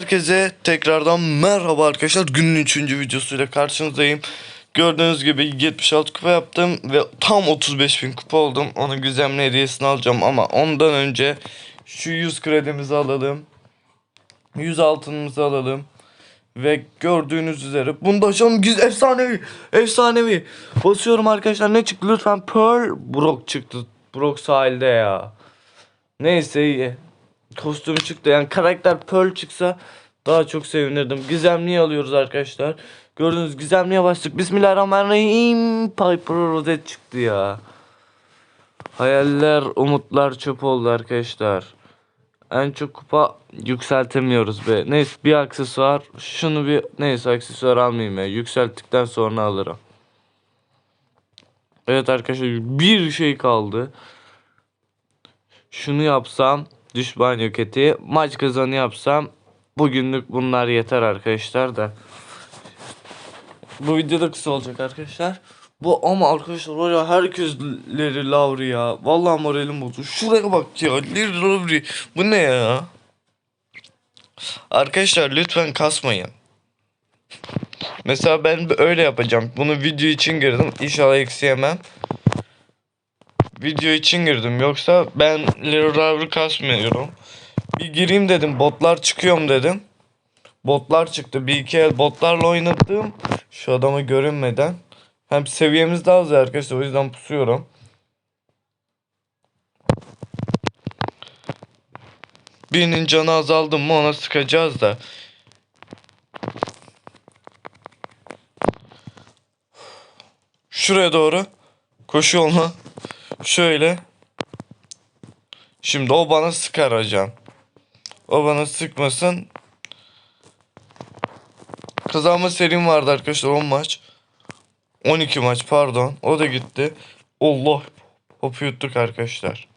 Herkese tekrardan merhaba arkadaşlar. Günün 3. videosuyla karşınızdayım. Gördüğünüz gibi 76 kupa yaptım ve tam 35.000 kupa oldum. Onun güzel hediyesini alacağım ama ondan önce şu 100 kredimizi alalım. 100 altınımızı alalım. Ve gördüğünüz üzere bunda açalım güzel efsanevi efsanevi basıyorum arkadaşlar ne çıktı lütfen Pearl Brock çıktı Brock sahilde ya neyse kostümü çıktı. Yani karakter Pearl çıksa daha çok sevinirdim. Gizemliyi alıyoruz arkadaşlar. Gördüğünüz gizemliye başladık. Bismillahirrahmanirrahim. Piper Rosette çıktı ya. Hayaller, umutlar çöp oldu arkadaşlar. En çok kupa yükseltemiyoruz be. Neyse bir aksesuar. Şunu bir neyse aksesuar almayayım ya. Yükselttikten sonra alırım. Evet arkadaşlar bir şey kaldı. Şunu yapsam düşman yöketi maç kazanı yapsam bugünlük bunlar yeter arkadaşlar da. Bu videoda kısa olacak arkadaşlar. Bu ama arkadaşlar var ya herkesleri Lavri ya. Vallahi moralim bozuldu. Şuraya bak ya. Lavri. Bu ne ya? Arkadaşlar lütfen kasmayın. Mesela ben öyle yapacağım. Bunu video için girdim. İnşallah eksi. Video için girdim. Yoksa ben Leroy kasmıyorum. Bir gireyim dedim. Botlar çıkıyorum dedim. Botlar çıktı. Bir iki el botlarla oynadım. Şu adamı görünmeden. Hem seviyemiz daha az arkadaşlar. O yüzden pusuyorum. Birinin canı azaldı mı ona sıkacağız da. Şuraya doğru. Koşu yoluna. Şöyle. Şimdi o bana sıkar hocam. O bana sıkmasın. Kazanma serim vardı arkadaşlar 10 maç. 12 maç pardon. O da gitti. Allah. Hopu yuttuk arkadaşlar.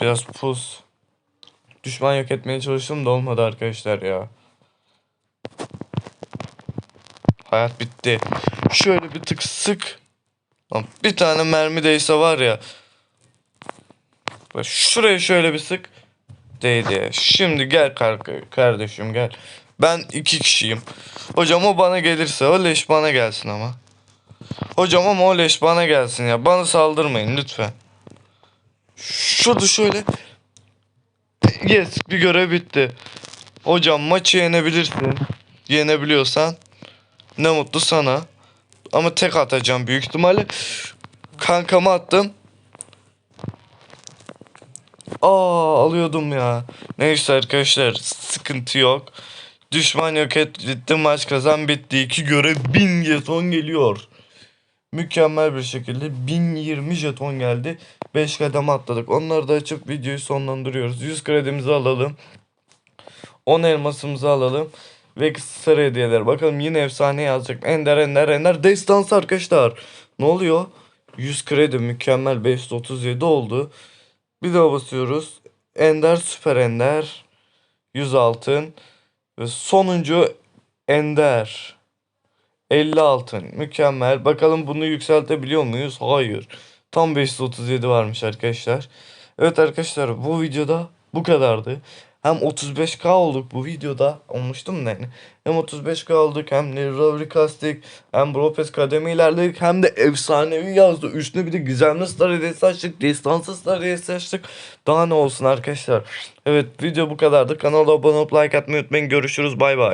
Biraz pus. Düşman yok etmeye çalıştım da olmadı arkadaşlar ya. Hayat bitti. Şöyle bir tık sık. Bir tane mermi değse var ya. Şuraya şöyle bir sık. Değdi. Şimdi gel kar- kardeşim gel. Ben iki kişiyim. Hocam o bana gelirse o leş bana gelsin ama. Hocam ama o leş bana gelsin ya. Bana saldırmayın lütfen. Şurada şöyle. Yes bir görev bitti. Hocam maçı yenebilirsin. Yenebiliyorsan. Ne mutlu sana. Ama tek atacağım büyük ihtimalle. Kankama attım. Aa alıyordum ya. Neyse arkadaşlar sıkıntı yok. Düşman yok et bitti maç kazan bitti. İki görev 1000 jeton geliyor. Mükemmel bir şekilde 1020 jeton geldi. 5 kademe atladık. Onları da açıp videoyu sonlandırıyoruz. 100 kredimizi alalım. 10 elmasımızı alalım. Ve sarı hediyeler. Bakalım yine efsane yazacak. Ender ender ender. Destans arkadaşlar. Ne oluyor? 100 kredi mükemmel 537 oldu. Bir daha basıyoruz. Ender süper ender. 100 altın. Ve sonuncu ender. 50 altın. Mükemmel. Bakalım bunu yükseltebiliyor muyuz? Hayır. Tam 537 varmış arkadaşlar. Evet arkadaşlar bu videoda bu kadardı. Hem 35k olduk bu videoda. Olmuştum da yani. Hem 35k olduk hem Leroy kastık. Hem Bropes kademi ilerledik. Hem de efsanevi yazdı. Üstüne bir de gizemli star hediyesi açtık. Destansı star hediyesi açtık. Daha ne olsun arkadaşlar. Evet video bu kadardı. Kanala abone olup like atmayı unutmayın. Görüşürüz bay bay.